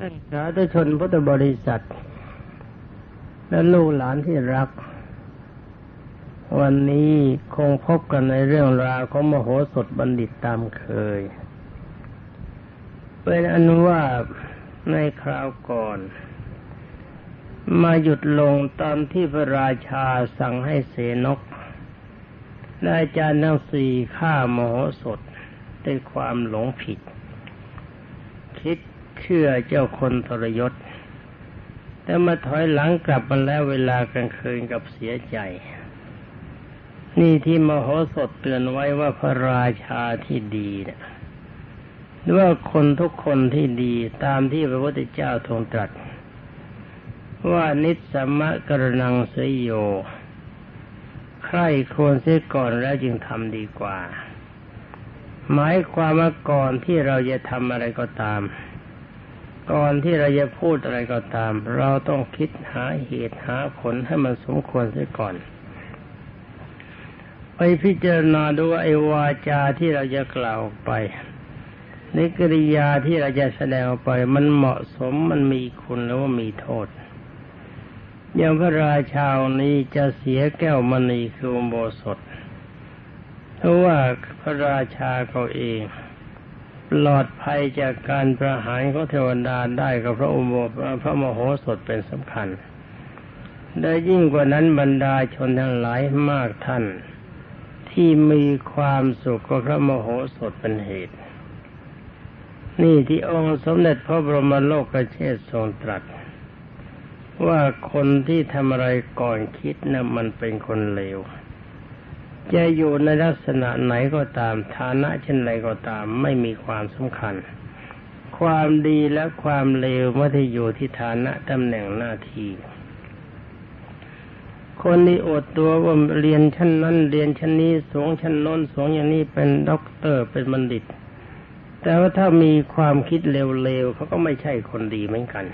ท่านสาธุชนพุทธบริษัท และลูกหลานที่รัก วันนี้คงพบกันในเรื่องราวของมโหสถบัณฑิตตามเคย เป็นอันว่าในคราวก่อน มาหยุดลงตอนที่พระราชาสั่งให้เสนกและอาจารย์ทั้งสี่ฆ่ามโหสถด้วยความหลงผิด คิด เชื่อเจ้าคนทรยศ แต่มาถอยหลังกลับมาแล้วเวลากลางคืนกับเสียใจ นี่ที่มโหสถเตือนไว้ว่าพระราชาที่ดีนะหรือว่าคนทุกคนที่ดีตามที่พระพุทธเจ้าทรงตรัส ว่านิสมะกรนังเสยโย ใครควรเสียก่อนแล้วจึงทำดีกว่าหมายความว่าก่อนที่เราจะทำอะไรก็ตาม ก่อนที่เราจะพูดอะไรก็ตาม เราต้องคิดหาเหตุหาผลให้มันสมควรเสียก่อน ไปพิจารณาดูไอ้วาจาที่เราจะกล่าวไปในกริยาที่เราจะแสดงออกไป มันเหมาะสมมันมีคุณหรือว่ามีโทษอย่างพระราชานี้จะเสียแก้วมณีคือโบสถเพราะว่าพระราชาเขาเอง ปลอดภัยจากการประหารของเทวดาได้กับพระอุโบสถพระมโหสถเป็นสำคัญได้ยิ่งกว่านั้นบรรดาชนทั้งหลายมากท่าน ที่มีความสุขกับพระมโหสถเป็นเหตุ นี่ที่องค์สมเด็จพระบรมโลกเชษทรงตรัส ว่าคนที่ทำอะไรก่อนคิดนะ่ะมันเป็นคนเลว จะอยู่ในลักษณะไหนก็ตาม ฐานะเช่นไรก็ตามไม่มีความสำคัญ ความดีและความเลวไม่ได้อยู่ที่ฐานะตำแหน่งหน้าที่คนที่อดตัวว่าเรียนชั้นนั้นเรียนชั้นนี้สูงชั้นน้นสูงอย่างนี้เป็นด็อกเตอร์เป็นบัณฑิต แต่ว่าถ้ามีความคิดเร็วๆเขาก็ไม่ใช่คนดีเหมือนกัน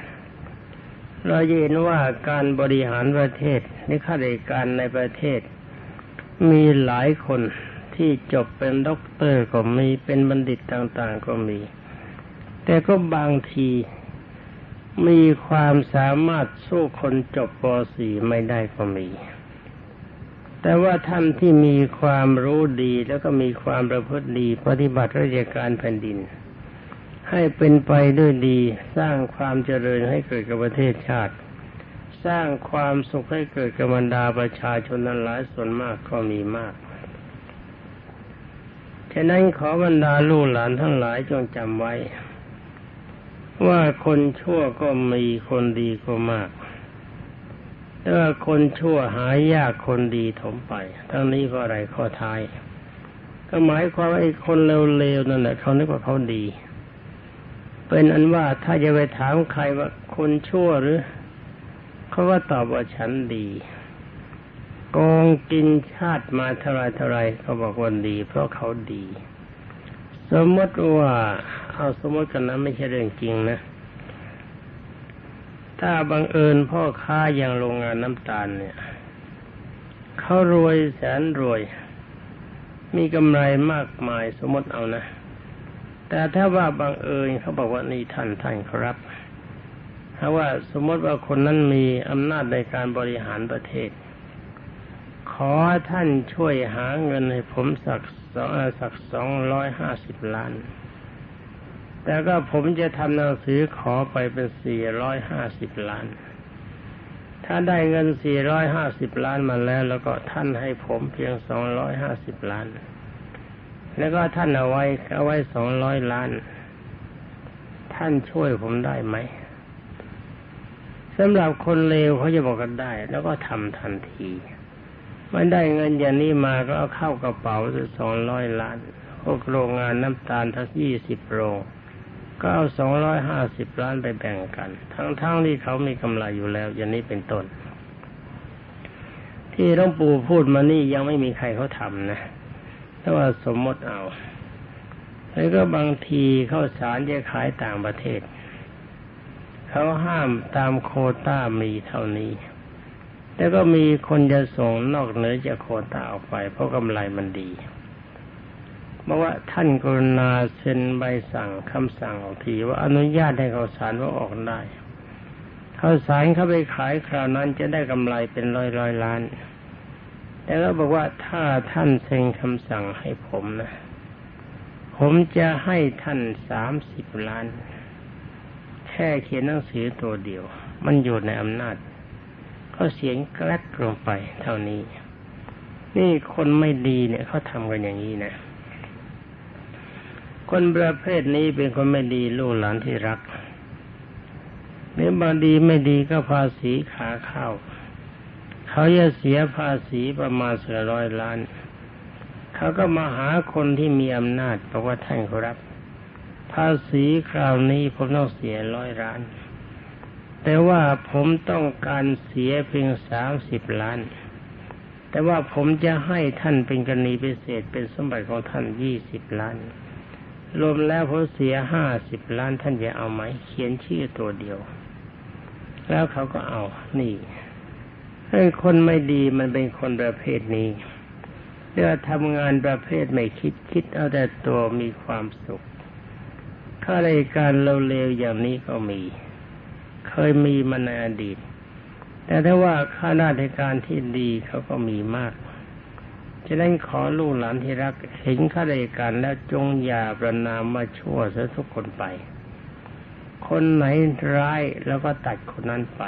เราเห็นว่าการบริหารประเทศในข้าราชการในประเทศ มีหลายคนที่จบเป็นด็อกเตอร์ก็มีเป็นบัณฑิตต่างๆก็มี แต่ก็บางทีมีความสามารถสู้คนจบป .4 ไม่ได้ก็มี แต่ว่าท่านที่มีความรู้ดีแล้วก็มีความประพฤติดีปฏิบัติราชการแผ่นดิน ให้เป็นไปด้วยดีสร้างความเจริญให้เกิดกับประเทศชาติ สร้างความสุขให้เกิดกับบรรดาประชาชนนั้นหลายส่วนมากก็มีมากฉะนั้นขอบรรดาลูกหลานทั้งหลายจงจำไว้ ว่าคนชั่วก็มีคนดีก็มากแต่ว่าคนชั่วหายากคนดีถมไป ทั้งนี้ก็อะไรข้อท้าย ก็หมายความว่าไอ้คนเลวๆนั่นแหละเขานึกว่าเขาดี เป็นอันว่าถ้าจะไปถามใครว่าคนชั่วหรือ เขาก็ตอบว่าฉันดีโกงกินชาติมาเท่าไรเท่าไรเขาบอกว่าดี เพราะเขาดี สมมติว่าเอาสมมติกันนะไม่ใช่เรื่องจริงนะ ถ้าบังเอิญพ่อค้าอย่างโรงงานน้ำตาลเนี่ยเขารวยแสนรวย มีกำไรมากมายสมมติเอานะ แต่ถ้าว่าบังเอิญเขาบอกว่านี่ท่านท่านครับ ถ้าว่าสมมติว่าคนนั้นมีอำนาจในการบริหารประเทศ ขอท่านช่วยหาเงินให้ผมสักสองสักสองร้อยห้าสิบล้าน แต่ก็ผมจะทำหนังสือขอไปเป็นสี่ร้อยห้าสิบล้าน ถ้าได้เงินสี่ร้อยห้าสิบล้านมาแล้ว แล้วก็ท่านให้ผมเพียงสองร้อยห้าสิบล้าน แล้วก็ท่านเอาไว้เอาไว้สองร้อยล้าน ท่านช่วยผมได้ไหม สำหรับคนเลวเขาจะบอกกันได้ แล้วก็ทำทันทีมันได้เงินอย่างนี้มาก็เอาเข้ากระเป๋าสองร้อยล้านพวกโรงงานน้ำตาลทั้งยี่สิบโรงก็เอาสองร้อยห้าสิบล้านไปแบ่งกัน ทั้งๆทที่เขามีกำไรอยู่แล้ว อย่างนี้เป็นต้น ที่หลวงปู่พูดมานี่ยังไม่มีใครเขาทำนะ แต่ว่าสมมติเอา แล้วก็บางทีเข้าสารจะขายต่างประเทศ เขาห้ามตามโคต้ามีเท่านี้ แต่ก็มีคนจะส่งนอกเหนือจากโคต้าออกไป เพราะกำไรมันดีบอกว่าท่านกรุณาเซ็นใบสั่งคำสั่งออกทีว่าอนุญาตให้เขาสารว่าออกได้เขาสารเขาไปขายคราวนั้นจะได้กำไรเป็นร้อยร้อยล้าน แต่ก็บอกว่าถ้าท่านเซ็นคำสั่งให้ผมนะ ผมจะให้ท่านสามสิบล้าน ค่เขียนหนังสือตัวเดียว มันอยู่ในอำนาจเขาเสียงแกลกลงไปเท่านี้ นี่คนไม่ดีเนี่ยเขาทำกันอย่างนี้นะ คนประเภทนี้เป็นคนไม่ดีลูกหลานที่รักหรือบางดีไม่ดีก็ภาษีขาเข้า เขาจะเสียภาษีประมาณเสือร้อยล้าน เขาก็มาหาคนที่มีอำนาจบอกว่าท่านครับ ภาษีคราวนี้ผมต้องเสียร้อยล้าน แต่ว่าผมต้องการเสียเพียงสามสิบล้าน แต่ว่าผมจะให้ท่านเป็นกรณีพิเศษเป็นสมบัติของท่านยี่สิบล้าน รวมแล้วผมเสียห้าสิบล้านท่านจะเอาไหม เขียนชื่อตัวเดียว แล้วเขาก็เอา นี่ไอ้คนไม่ดีมันเป็นคนประเภทนี้เรื่องทำงานประเภทไม่คิดคิดเอาแต่ตัวมีความสุข ข้าราชการเราเลวอย่างนี้ก็มี เคยมีมาในอดีต แต่ถ้าว่าข้าราชการที่ดีเขาก็มีมากจะนั้นขอลูกหลานที่รักเห็นข้าราชการแล้วจงอย่าประนามมาชั่วซะทุกคนไป คนไหนร้ายแล้วก็ตัดคนนั้นไป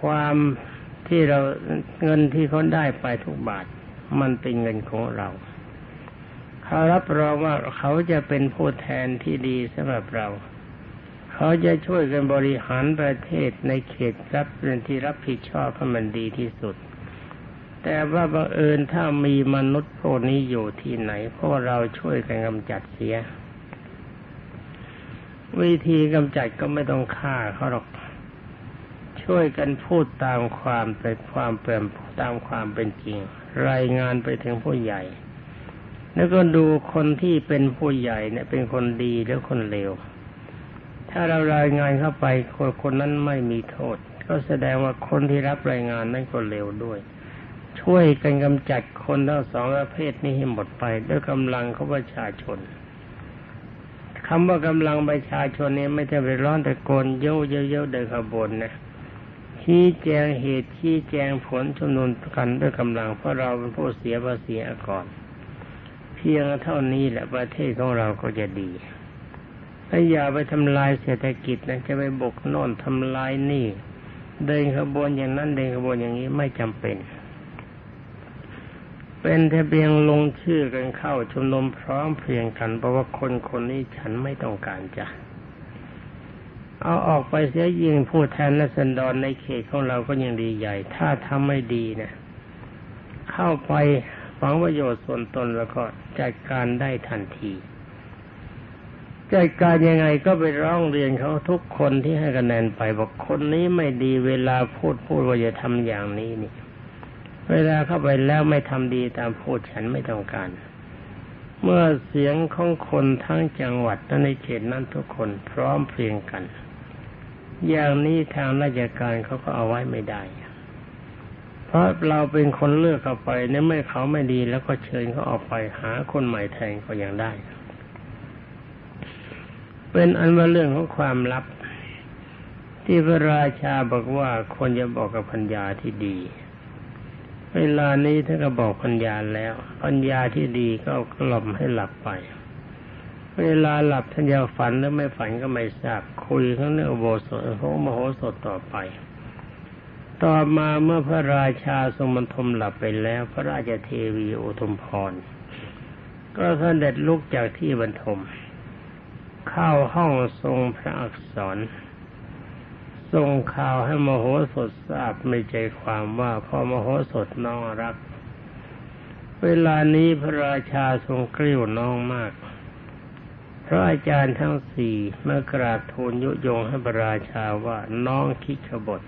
ความที่เราเงินที่เขาได้ไปทุกบาท มันเป็นเงินของเรา เขารับรองว่าเขาจะเป็นผู้แทนที่ดีสำหรับเรา เขาจะช่วยกันบริหารประเทศในเขตรับเป็นที่รับผิดชอบให้มันดีที่สุด แต่ว่าบังเอิญถ้ามีมนุษย์พวกนี้อยู่ที่ไหนเพราะเราช่วยกันกำจัดเสีย วิธีกำจัดก็ไม่ต้องฆ่าเขาหรอกช่วยกันพูดตามความเป็นความเปลี่ยนตามความเป็นจริง รายงานไปถึงผู้ใหญ่ แล้วก็ดูคนที่เป็นผู้ใหญ่เนี่ย เป็นคนดีหรือคนเลว ถ้าเรารายงานเข้าไปคนคนนั้นไม่มีโทษ ก็แสดงว่าคนที่รับรายงานนั้นก็เลวด้วย ช่วยกันกำจัดคนทั้งสองประเภทนี้ให้หมดไป ด้วยกำลังของประชาชนคำว่ากำลังประชาชนนี้ไม่ใช่ไปร้อนแต่โกนเย้เย้เย้เดินขบวนนะชี้แจงเหตุชี้แจงผลชุมนุมกันด้วยกำลังเพราะเราเป็นผู้เสียภาษีก่อน พียงเท่านี้แหละประเทศของเราก็จะดีถ้าอย่าไปทำลายเศรษฐกิจนะจะไปบกโน่นทำลายนี่ เดินขบวนอย่างนั้นเดินขบวนอย่างนี้ไม่จำเป็น เป็นแต่เพียงลงชื่อกันเข้าชุมนุมพร้อมเพียงกันเพราะว่าคนคนนี้ฉันไม่ต้องการจะเอาออกไปเสียยิงผู้แทนและสันดอนในเขตของเราก็ยังดีใหญ่ ถ้าทำไม่ดีเนะี่ยเข้าไปฝังประโยชน์ส่วนตนแล้วก็ จัดการได้ทันที จัดการยังไงก็ไปร้องเรียนเขาทุกคนที่ให้คะแนนไปบอกคนนี้ไม่ดีเวลาพูดพูดว่าจะทำอย่างนี้นี่ เวลาเข้าไปแล้วไม่ทำดีตามพูดฉันไม่ต้องการ เมื่อเสียงของคนทั้งจังหวัดและในเขตนั้นทุกคนพร้อมเพรียงกัน อย่างนี้ทางราชการเขาก็เอาไว้ไม่ได้ เพราะเราเป็นคนเลือกเข้าไปเนี่ยเมื่อเขาไม่ดีแล้วก็เชิญเขาออกไปหาคนใหม่แทนก็ยังได้ เป็นอันว่าเรื่องของความลับ ที่พระราชาบอกว่าคนจะบอกกับพัญญาที่ดี เวลานี้ท่านก็บอกพัญญาแล้วพัญญาที่ดีก็กล่อมให้หลับไป เวลาหลับท่านจะฝันหรือไม่ฝันก็ไม่ทราบคุยข้างเรื่องโบสถของมโหสถต่อไป ต่อมาเมื่อพระราชาทรงบรรทมหลับไปแล้ว พระราชเทวีโอทมพร ก็เสด็จลุกจากที่บรรทม เข้าห้องทรงพระอักษรส่งข่าวให้มโหสถทราบในใจความว่าพ่อมโหสถน้องรัก เวลานี้พระราชาทรงกริ้วน้องมากพระอาจารย์ทั้งสี่เมื่อกราบทูลยุยงให้พระราชาว่าน้องคิดขบฏ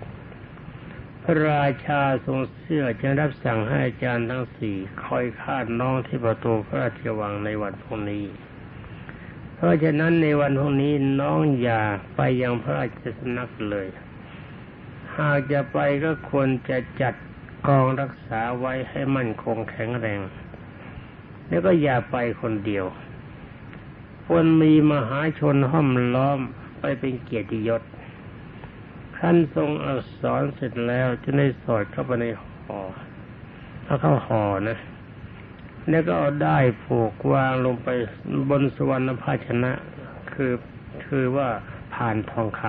พระราชาทรงเสื้อจึงรับสั่งให้อาจารย์ทั้งสี่คอยคาดน้องที่ประตูพระราชวังในวันพรุ่งนี้ เพราะฉะนั้นในวันพรุ่งนี้น้องอย่าไปยังพระราชสำนักเลย หากจะไปก็ควรจะจัดกองรักษาไว้ให้มั่นคงแข็งแรง แล้วก็อย่าไปคนเดียวควรมีมหาชนห้อมล้อมไปเป็นเกียรติยศ ขั้นทรงอักษรเสร็จแล้วจะได้สอดเข้าไปในห่อเอาเข้าห่อนะแล้วก็เอาได้ผูกวางลงไปบนสวรรณภาชนะ คือคือว่าผ่านทองค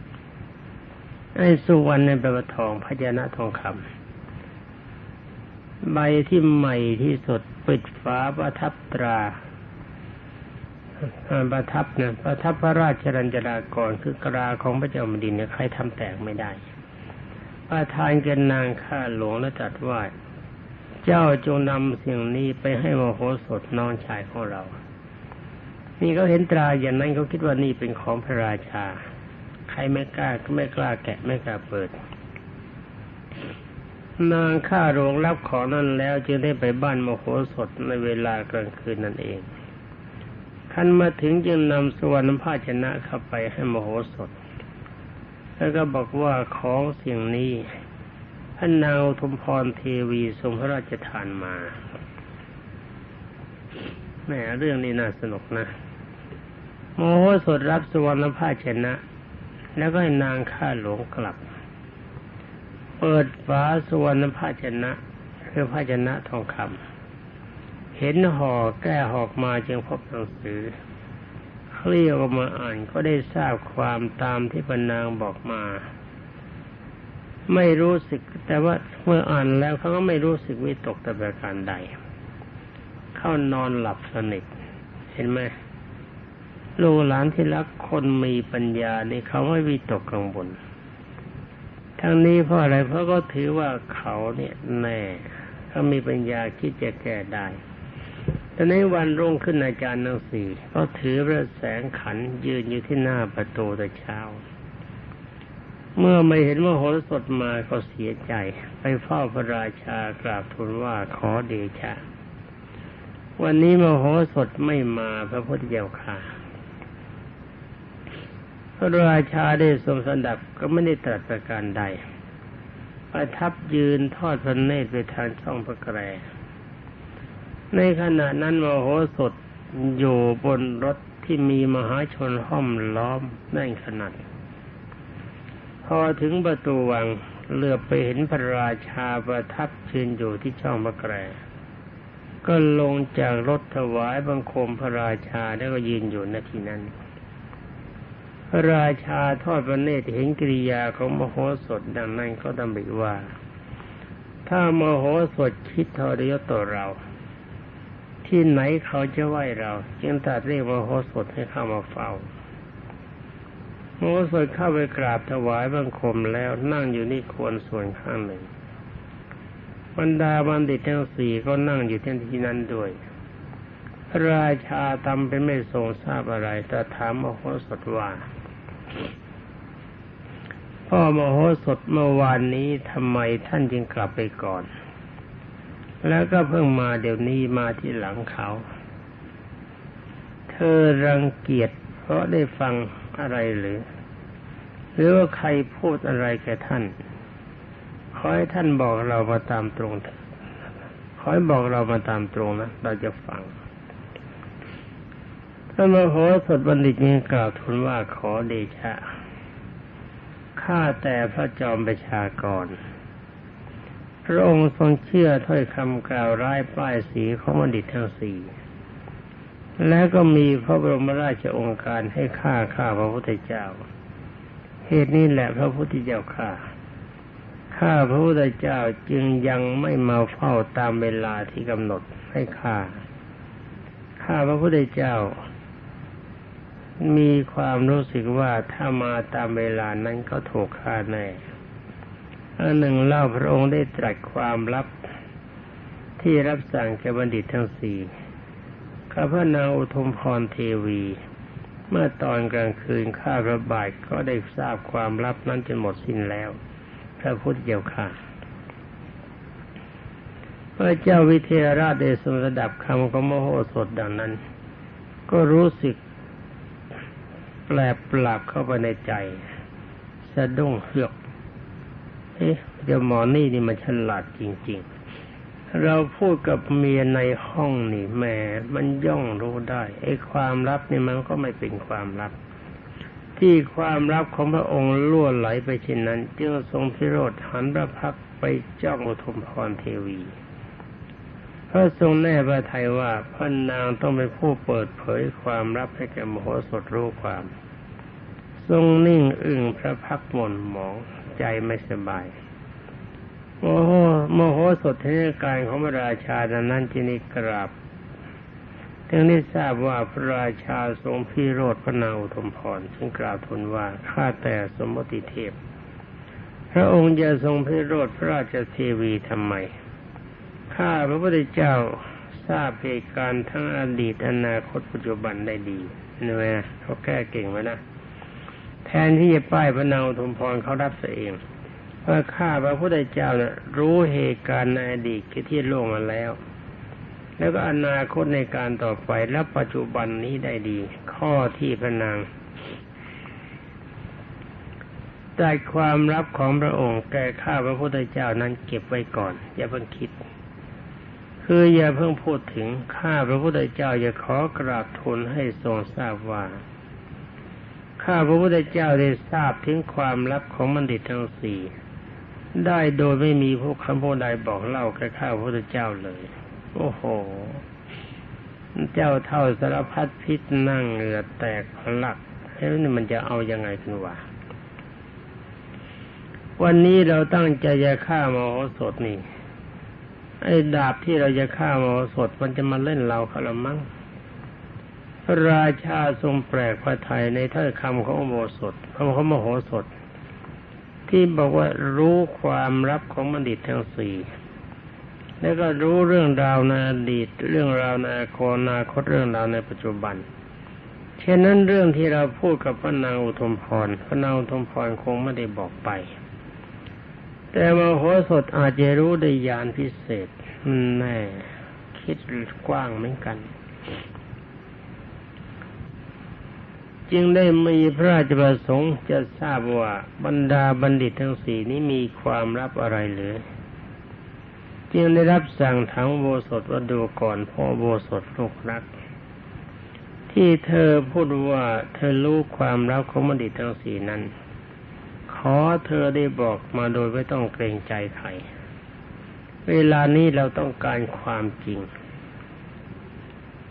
ำไอ้สุวรรณเนี่ยแปลว่าทองภาชนะทองคำใบที่ใหม่ที่สุดปิดฝาประทับตรา ประทับเนี่ยประทับพระราชรัญจรากรคือกราของพระเจ้าแผ่นดินเนี่ยใครทำแตกไม่ได้ประทานแกนางข้าหลวงและตรัสว่าเจ้าจงนำสิ่งนี้ไปให้มโหสถน้องชายของเรา นี่เขาเห็นตราอย่างนั้นเขาคิดว่านี่เป็นของพระราชา ใครไม่กล้าก็ไม่กล้าแกะไม่กล้าเปิด นางข้าหลวงรับของนั้นแล้วจึงได้ไปบ้านมโหสถในเวลากลางคืนนั่นเอง ท่านมาถึงจึงนำสวรรณภาชนะเข้าไปให้มโหสถ แล้วก็บอกว่าของสิ่งนี้พระนางทุมพรเทวีทรงพระราชทานมาแหมเรื่องนี้น่าสนุกนะ โมโหสถรับสวรรณภาชนะ แล้วก็ให้นางข้าหลวงกลับ เปิดฝาสวรรณภาชนะ คือภาชนะทองคำ เห็นห่อแก้หอกมาจึงพบหนังสือเคลี่ยวมาอ่านก็ได้ทราบความตามที่ปนางบอกมา ไม่รู้สึกแต่ว่าเมื่ออ่านแล้วเขาก็ไม่รู้สึกวิตกแต่ประการใด เข้านอนหลับสนิทเห็นไหมลูกหลานที่รักคนมีปัญญานี่เขาไม่วิตกกังวลทั้งนี้เพราะอะไรเพราะก็ถือว่าเขาเนี่ยแน่เขามีปัญญาคิดจะแก้ได้ ต่ในวันรุ่งขึ้นอาจารย์ทั้งสี่ก็ถือพระแสงขันยืนอยู่ที่หน้าประตูแต่เช้า เมื่อไม่เห็นว่าโหสถมาก็เสียใจ ไปเฝ้าพระราชากราบทูลว่าขอเดชะ วันนี้มโหสถไม่มาพระพุทธเจ้าค่ะพระราชาได้ทรงสดับก็ไม่ได้ตรัสประการใดประทับยืนทอดพระเนตรไปทางช่องพระแกร ในขณะนั้นมโหสถอยู่บนรถที่มีมหาชนห้อมล้อมแน่นขนาดพอถึงประตูวังเลือบไปเห็นพระราชาประทับยืนอยู่ที่ช่องพระแกรก็ลงจากรถถวายบังคมพระราชาแล้วก็ยืนอยู่ณที่นั้น พระราชาทอดพระเนตรเห็นกิริยาของมโหสถดังนั้นก็ดำริว่า ถ้ามโหสถคิดทรยศต่อเรา ที่ไหนเขาจะไหวเรา จึงตัดเรียกว่าโหสถให้เข้ามาเฝ้าโหสถเข้าไปกราบถวายบังคมแล้วนั่งอยู่นี่ควรส่วนข้างหนึ่งบรรดาบัณฑิตทั้งสี่ก็นั่งอยู่ที่ที่นั้นด้วยพระราชาทำเป็นไม่ทรงทราบอะไร แต่ถามมโหสถว่า พ่อมโหสถเมื่อวานนี้ทำไมท่านจึงกลับไปก่อน แล้วก็เพิ่งมาเดี๋ยวนี้มาที่หลังเขา เธอรังเกียจเพราะได้ฟังอะไรหรือ หรือว่าใครพูดอะไรแก่ท่าน ขอให้ท่านบอกเรามาตามตรงเถิดขอให้บอกเรามาตามตรงนะ เราจะฟังท่านมโหสถบัณฑิตนี้กล่าวทูลว่าขอเดชะ ข้าแต่พระจอมประชากร พระองค์ทรงเชื่อถ้อยคำกล่าวร้ายป้ายสีของบัณฑิตทั้งสี่และก็มีพระบรมราชองค์การให้ฆ่าข้าพระพุทธเจ้า เหตุนี้แหละพระพุทธเจ้าข้าข้าพระพุทธเจ้าจึงยังไม่มาเฝ้าตามเวลาที่กำหนดให้ข้าข้าพระพุทธเจ้า มีความรู้สึกว่าถ้ามาตามเวลานั้นก็ถูกฆ่าแน่ อันหนึ่งเล่าพระองค์ได้ตรัสความลับ ที่รับสั่งแก่บัณฑิตทั้งสี่ข้าพระนางอุทมพรเทวี เมื่อตอนกลางคืนข้าพระบาทก็ได้ทราบความลับนั้นจนหมดสิ้นแล้ว พระพุทธเจ้าค่ะพระเจ้าวิเทหราชได้ทรงระดับคำของมโหสถดังนั้น ก็รู้สึกแปลปลับเข้าไปในใจ สะดุ้งเฮือก เอ๊ะเดี๋ยวหมอนี่นี่มันฉลาดจริง ๆ เราพูดกับเมียในห้องนี่แหมมันย่องรู้ได้ไอ้ความลับนี่มันก็ไม่เป็นความลับ ที่ความลับของพระองค์ล่วไหลไปเช่นนั้นจึงทรงพิโรธหันพระพักไปจ้องอุทมพรเทวีพระทรงแน่พระทัยว่าพระนางต้องเป็นผู้เปิดเผยความลับให้แก่มโหสถรู้ความ ทรงนิ่งอึ้งพระพักหม่นหมอง ใจไม่สบายโอ้โหโมโหสดเทศการของพระราชาดังนั้นจินิกราบถึงได้ทราบว่าพระราชาทรงพิโรธพระนาอุทมพรจึงกล่าวทูลว่าข้าแต่สมมติเทพ พระองค์จะทรงพิโรธพระราชเทวีทำไมข้าพระพุทธเจ้าทราบเหตุการณ์ทั้งอดีตอนาคตปัจจุบันได้ดีเห็นไหมเขาแก้เก่งไหมนะ แทนที่จะป้ายพระนางอุทมพรเขารับเสียเองว่าข้าพระพุทธเจ้าเนี่ยรู้เหตุการณ์ในอดีตที่ล่วงมาแล้ว แล้วก็อนาคตในการต่อไปและปัจจุบันนี้ได้ดี ข้อที่พระนางได้ความลับของพระองค์แก่ข้าพระพุทธเจ้านั้นเก็บไว้ก่อน อย่าเพิ่งคิด คืออย่าเพิ่งพูดถึงข้าพระพุทธเจ้าจะขอกราบทูลให้ทรงทราบว่า ข้าพระพุทธเจ้าได้ทราบถึงความลับของบัณฑิตทั้งสี่ได้โดยไม่มีผู้คำพูดใดบอกเล่าแก่ข้าพระพุทธเจ้าเลย โอ้โห เจ้าเท่าสารพัดพิษนั่งเหงื่อแตกพลักเฮ้ยนี่มันจะเอายังไงกันวะวันนี้เราตั้งใจจะฆ่ามโหสถนี่ไอ้ดาบที่เราจะฆ่ามโหสถมันจะมาเล่นเราเขาละมั้ง ราชาทรงแปลกพระทัยในถ้อยคำของโมสถคำของมโหสถ ที่บอกว่ารู้ความลับของบัณฑิตทั้งสี่แล้วก็รู้เรื่องราวในอดีต เรื่องราวในอนาคตเรื่องราวในปัจจุบันเช่นนั้นเรื่องที่เราพูดกับพระนางอุทมพรพระนางอุทมพรคงไม่ได้บอกไป แต่มโหสถอาจจะรู้ได้ยานพิเศษแน่คิดกว้างเหมือนกัน จึงได้มีพระราชประสงค์จะทราบว่าบรรดาบัณฑิตทั้งสี่นี้มีความลับอะไรหรือ จึงได้รับสั่งถามโบสถว่าดูก่อนพ่อโบสถลูกรัก ที่เธอพูดว่าเธอรู้ความลับของบัณฑิตทั้งสี่นั้น ขอเธอได้บอกมาโดยไม่ต้องเกรงใจใคร เวลานี้เราต้องการความจริง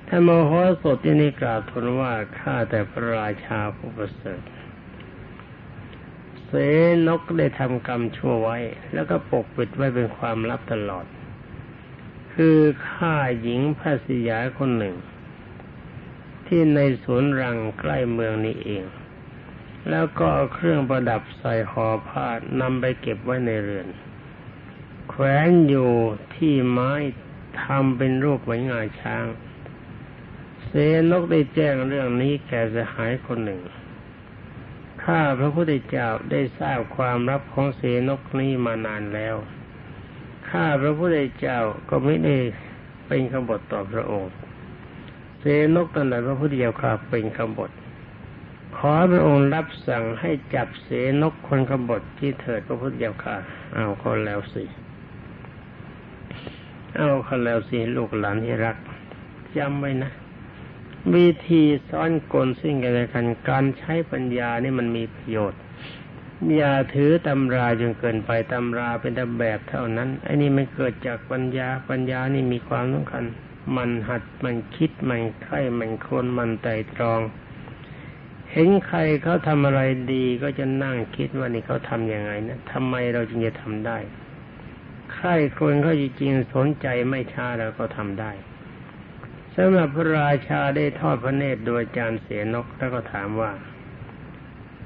ท่านโมโหสถที่นี่กล่าวทูลว่าข้าแต่พระราชาผู้ประเสริฐเสนกได้ทำกรรมชั่วไว้ แล้วก็ปกปิดไว้เป็นความลับตลอด คือฆ่าหญิงพระสยาคนหนึ่ง ที่ในสวนรังใกล้เมืองนี้เอง แล้วก็เอาเครื่องประดับใส่ห่อผ้านำไปเก็บไว้ในเรือน แขวนอยู่ที่ไม้ทำเป็นรูปเหมือนงาช้าง นกได้แจ้งเรื่องนี้แก่สหายคนหนึ่ง ข้าพระพุทธเจ้าได้ทราบความลับของเสนกนี้มานานแล้ว ข้าพระพุทธเจ้าก็ไม่ได้เป็นขบฏต่อพระองค์ เสนกตันใดพระพุทธเจ้าข้าเป็นขบฏขอพระองค์รับสั่งให้จับเสนกคนขบฏที่เถิดพระพุทธเจ้าค่ะเอาเขาแล้วสิ เอาเขาแล้วสิลูกหลานที่รักจำไว้นะ วิธีซ้อนกลสิ่งกันและกันการใช้ปัญญานี่มันมีประโยชน์อย่าถือตำราจนเกินไปตำราเป็นแต่แบบเท่านั้นไอ้นี่มันเกิดจากปัญญาปัญญานี่มีความสำคัญ มันหัดมันคิดมันใคร่มันคนมันไตรตรอง เห็นใครเขาทำอะไรดีก็จะนั่งคิดว่านี่เขาทำยังไงนะทำไมเราจึงจะทำได้ใครคนเขาจริงๆสนใจไม่ช้าเราก็ทำได้ สำหรับพระราชาได้ทอดพระเนตรโดยอาจารย์เสนกแล้วก็ถามว่า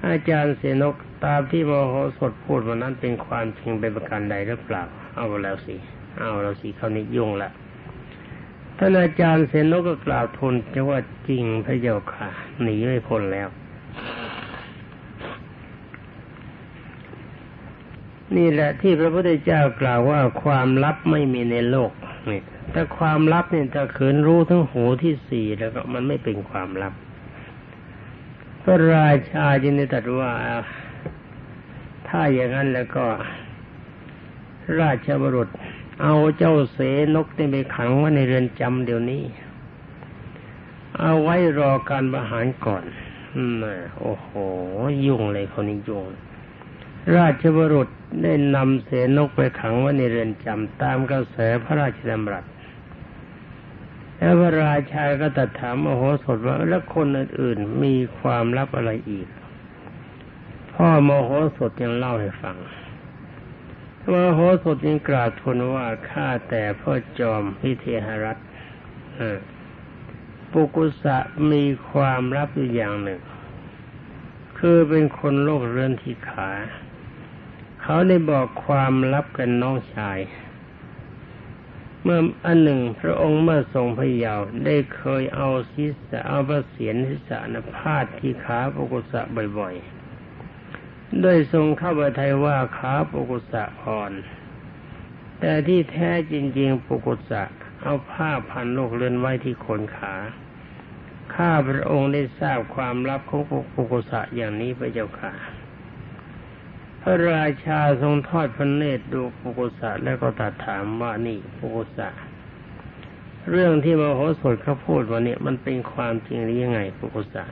อาจารย์เสนกตามที่มโหสถพูดวันนั้นเป็นความจริงเป็นประการใดหรือเปล่า เอาแล้วสิ เอาแล้วสิเขานี้ยุ่งละท่านอาจารย์เสนกก็กล่าวทูลจะว่าจริงพระเจ้าค่ะหนีไม่พ้นแล้ว นี่แหละที่พระพุทธเจ้ากล่าวว่าความลับไม่มีในโลก นี่แต่ความลับเนี่ยถ้าขืนรู้ทั้งหูที่สี่แล้วก็มันไม่เป็นความลับ พระราชาจึงได้ตรัสว่า ถ้าอย่างนั้นแล้วก็ ราชบรุษ เอาเจ้าเสนกนี่ไปขังไว้ในเรือนจำเดี๋ยวนี้ เอาไว้รอการประหารก่อน อืมโอ้โห ยุ่งเลยคนนี้ยุ่ง ราชบุรุษได้นำเสนกไปขังไว้ในเรือนจำตามกระแสพระราชดำรัสแล้วพระราชาก็ตัดถามโมโหสถว่าแล้วคนอื่นๆมีความลับอะไรอีก พ่อโมโหสถยังเล่าให้ฟังโมโหสถยังกราบทูลว่าข้าแต่พ่อจอมพิเทหรัตน์ปุกุสะมีความลับอยู่อย่างหนึ่ง คือเป็นคนโลกเรื้อนที่ขา เขาได้บอกความลับกันน้องชาย เมื่ออันหนึ่งพระองค์เมื่อทรงพระเยาว์ได้เคยเอาศีรษะเอาพระเศียรศีรษะนพาดที่ขาปุกุสะบ่อยๆโดยทรงเข้าไปไทยว่าขาปุกุสะอ่อน แต่ที่แท้จริงๆปุกุสะเอาผ้าพันโลกเรือนไว้ที่โคนขาข้าพระองค์ได้ทราบความลับของปุกุสะอย่างนี้พระเจ้าค่ะ พระราชาทรงทอดพระเนตรดูปุกุสะแล้วก็ตรัสถามว่านี่ปุกุสะเรื่องที่มโหสถเขาพูดวันนี้มันเป็นความจริงหรือยังไงปุกุสะ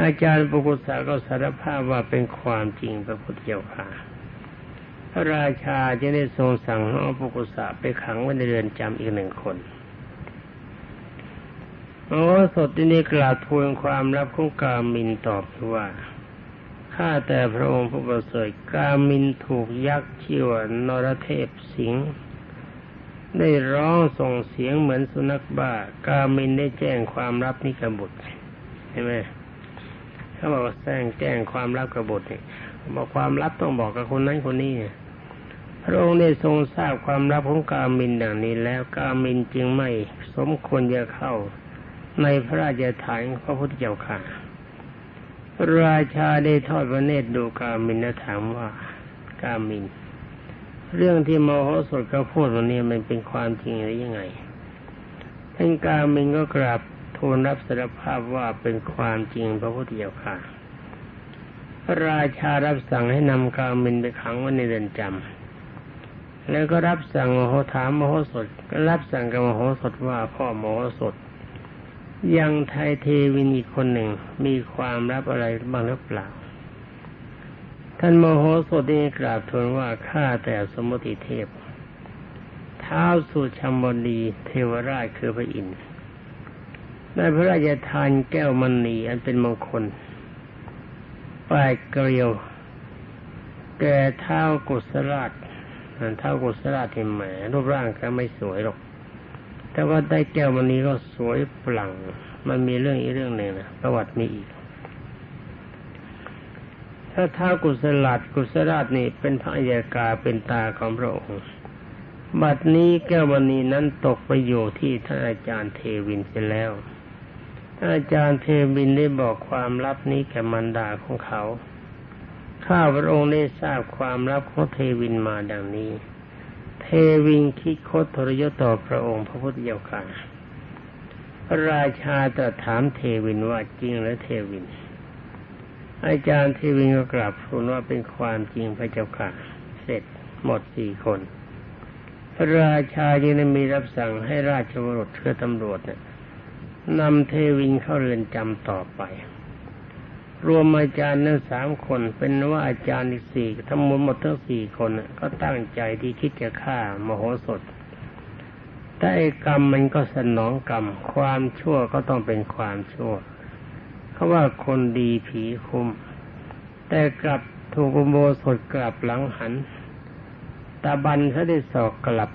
อาจารย์ปุกุสะก็สารภาพว่าเป็นความจริงพระพุทธเจ้าค่ะพระราชาจะได้ทรงสั่งให้เอาปุกุสะไปขังไว้ในเรือนจำอีกหนึ่งคนโอ้สดที่นี้กล่าวทูลความลับของกามินตอบว่า ข้าแต่พระองค์ผู้ประเสริฐกามินถูกยักษ์ชื่อว่านรเทพสิงห์ได้ร้องส่งเสียงเหมือนสุนัขบ้ากามินได้แจ้งความลับนี้กับบุตรใช่ไหมเขาบอกว่าแจ้งแจ้งความลับกบบุตรนี่บอกความลับต้องบอกกับคนนั้นคนนี้พระองค์ได้ทรงทราบความลับของกามินดังนี้แล้วกามินจึงไม่สมควรจะเข้าในพระราชฐานพระพุทธเจ้าค่ะ ราชาได้ทอดพระเนตรดูกามินและถามว่ากามิน เรื่องที่มโหสถเขาพูดวันนี้มันเป็นความจริงหรือยังไงท่านกามินก็กราบทูลรับสารภาพว่าเป็นความจริงพระพุทธเจ้าค่ะ พระราชารับสั่งให้นำกามินไปขังไว้ในเรือนจำแล้วก็รับสั่งมโหถามมโหสถก็รับสั่งกับมโหสถว่าพ่อมโหสถ ยังไทยเทวินอีกคนหนึ่งมีความรับอะไรบ้างหรือเปล่า ท่านโมโหสถได้กราบทูลว่าข้าแต่สมุติเทพเท้าสุชมบดีเทวราชคือพระอินทร์ได้พระราชทานแก้วมณีอันเป็นมงคลปลายเกลียว แก่เท้ากุศลราชเท่ากุศลาธิแหมรูปร่างก็ไม่สวยหรอก แต่ว่าได้แก้วมันนี้ก็สวยปลั่ง มันมีเรื่องอีกเรื่องหนึ่งนะประวัติมีอีก ถ้าท้ากุศลาดกุศลาดนี่เป็นพระอัยกาเป็นตาของพระองค์บัดนี้แก้วมณีนั้นตกไปอยู่ที่ท่านอาจารย์เทวินไปแล้วท่านอาจารย์เทวินได้บอกความลับนี้แก่มันดาของเขา ข้าพระองค์ได้ทราบความลับของเทวินมาดังนี้ วินคิดคดทรยศต่อพระองค์พระพุทธเจ้าค่ะราชาตรัสถามเทวินว่าจริงหรือเทวิน อาจารย์เทวินก็กราบทูลว่าเป็นความจริงพระเจ้าค่ะ เสร็จหมดสี่คน พระราชาจึงได้มีรับสั่งให้ราชบุรุษเพื่อตำรวจเนี่ยนำเทวินเข้าเรือนจำต่อไป รวมอาจารย์นั้นสามคน เป็นว่าอาจารย์อีกสี่ทั้งหมดหมดทั้งสี่คนก็ตั้งใจที่คิดจะฆ่ามโหสถแต่กรรมมันก็สนองกรรม ความชั่วก็ต้องเป็นความชั่วเขาว่าคนดีผีคุ้ม แต่กลับถูกอุโบสถกลับหลังหัน ตาบันเขาได้สอกกลับ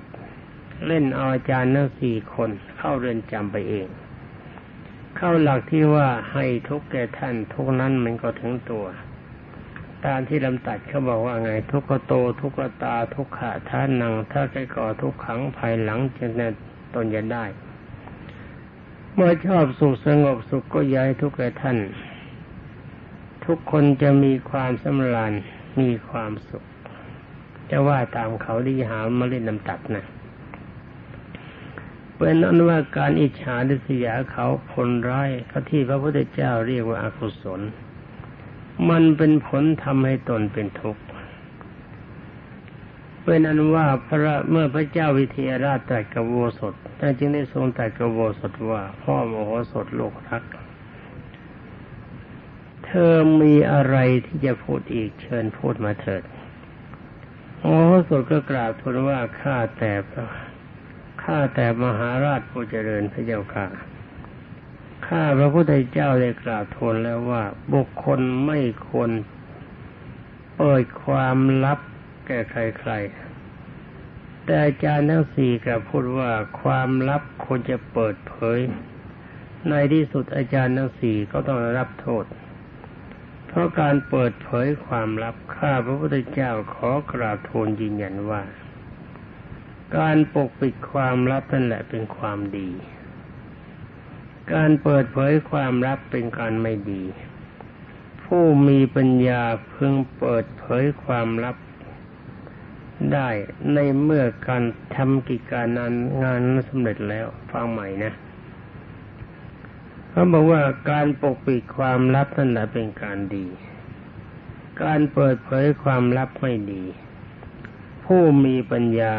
เล่นเอาอาจารย์ทั้งสี่คนเข้าเรือนจำไปเอง เข้าหลักที่ว่าให้ทุกแก่ท่านทุกนั้นมันก็ถึงตัว ตามที่ลำตัดเขาบอกว่าไง ทุกขโต ทุกขตา ทุกขะท่านนัง ถ้าใครก่อทุกขังภายหลังจะแน่ตนจะได้ เมื่อชอบสุขสงบสุขก็ย้ายทุกแก่ท่าน ทุกคนจะมีความสำราญมีความสุข จะว่าตามเขาดีหามาเล่นลำตัดนะ เป็นอนว่าการอิจฉาดิษยาเขาผลร้ายเขาที่พระพุทธเจ้าเรียกว่าอากุศล มันเป็นผลทำให้ตนเป็นทุกข์เป็นอันว่าพระเมื่อพระเจ้าวิเทหราชตรัสกับโวสถท่านจึงได้ทรงตรัสกับโวสถว่า พ่อโมโหสถโลกรัก เธอมีอะไรที่จะพูดอีกเชิญพูดมาเถิดโมโหสถก็กราบทูลว่าข้าแต่พระ ข้าแต่มหาราชผู้เจริญพระเจ้าค่ะ ข้าพระพุทธเจ้าได้กราบทูลแล้วว่า บุคคลไม่ควรเปิดความลับแก่ใครๆ แต่อาจารย์ทั้งสี่กลับพูดว่าความลับควรจะเปิดเผย ในที่สุดอาจารย์ทั้งสี่ก็ต้องรับโทษ เพราะการเปิดเผยความลับข้าพระพุทธเจ้าขอกราบทูลยืนยันว่า การปกปิดความลับนั่นแหละเป็นความดี การเปิดเผยความลับเป็นการไม่ดี ผู้มีปัญญาพึงเปิดเผยความลับได้ในเมื่อการทำกิจการนั้นงานนั้นสำเร็จแล้วฟังใหม่นะเขาบอกว่าการปกปิดความลับนั่นแหละเป็นการดี การเปิดเผยความลับไม่ดี ผู้มีปัญญา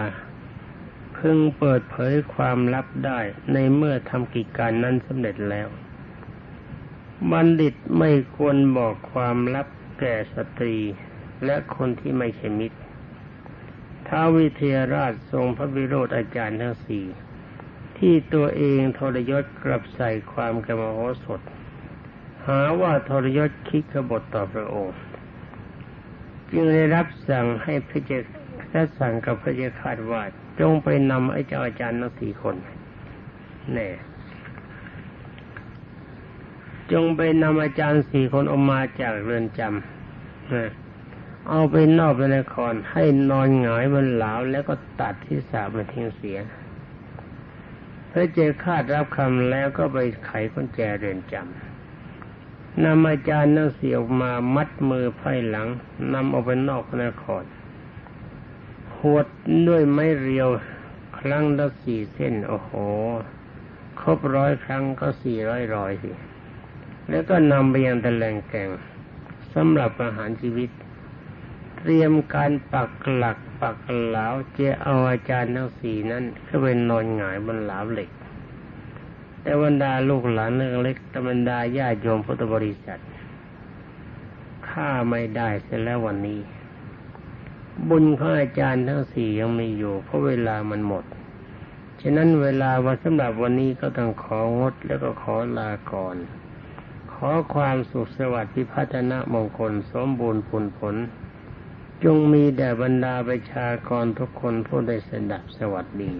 พึงเปิดเผยความลับได้ในเมื่อทำกิจการนั้นสำเร็จแล้ว บัณฑิตไม่ควรบอกความลับแก่สตรีและคนที่ไม่ใช่มิตรท้าวิเทหราชทรงพระวิโรธอาจารย์ทั้งสี่ที่ตัวเองทรยศกลับใส่ความกมโหสถ หาว่าทรยศคิดกบฏต่อพระองค์ จึงได้รับสั่งให้พระเจ้าและสั่งกับพระเจ้าคาดว่า จงไปนำไอ้เจ้าอาจารย์ทั้งสี่คนแน่จงไปนำอาจารย์สี่คนออกมาจากเรือนจำเอาไปนอกไปนครให้นอนหงายบนหลาวแล้วก็ตัดที่สามาทิ้งเสียพระเจ้าคาดรับคำแล้วก็ไปไขกุญแจเรือนจำนำอาจารย์นั่งเสียออกมามัดมือไพ่หลังนำออกไปนอกนคร หวดด้วยไม้เรียวครั้งละสี่เส้น โอ้โห ครบร้อยครั้งก็สี่ร้อยรอยสิแล้วก็นำไปยังตะแลงแกงสำหรับอาหารชีวิต เตรียมการปักหลักปักเหลาเจเอาอาจารย์ทั้งสี่นั้นก็เป็นนอนหงายบนหลาเหล็ก แต่บรรดาลูกหลานเล็กตบรรดาญาโยมพุทธบริษัทข้าไม่ได้เสียแล้ววันนี้ บุญของอาจารย์ทั้งสี่ยังมีอยู่ เพราะเวลามันหมด ฉะนั้นเวลาวันสำหรับวันนี้ก็ต้องของดแล้วก็ขอลาก่อน ขอความสุขสวัสดิ์พิพัฒนมงคลสมบูรณ์ผลผล จงมีแด่บรรดาประชากรทุกคนผู้ได้สดับสวัสดี